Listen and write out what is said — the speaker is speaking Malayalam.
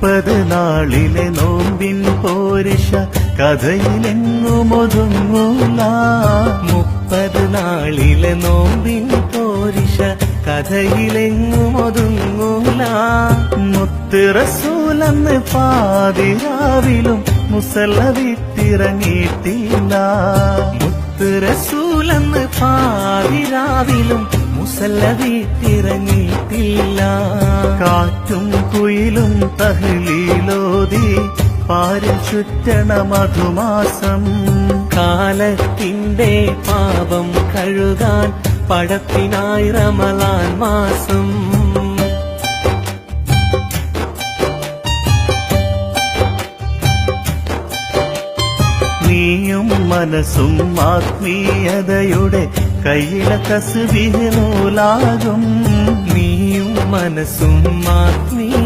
മുപ്പത് നാളിലെ നോമ്പിൻ പോരിഷ കഥയിലെങ്ങും ഒതുങ്ങൂല മുപ്പത് നാളിലെ നോമ്പിൻ പോരിഷ കഥയിലെങ്ങും മുത്തിറസൂലെന്ന് മുത്ത് റസൂലെന്ന് പാതിരാവിലും മുസല്ല വിത്തിറങ്ങിയിട്ടില്ല മുത്തിറസൂലെന്ന് പാതിരാവിലും മുസല്ല വീട്ടിറങ്ങിയിട്ടില്ല കാറ്റും കുയിലും തഹലീലോതി പാരിൽ ചുറ്റണ മധുമാസം. കാലത്തിന്റെ പാപം കഴുകാൻ പടത്തിനായി റമലാൻ മാസം. നീയും മനസ്സും ആത്മീയതയുടെ കയ്യിലെ കസുബിഹ് നൂലാകും. മനസ്സും ആത്മീയ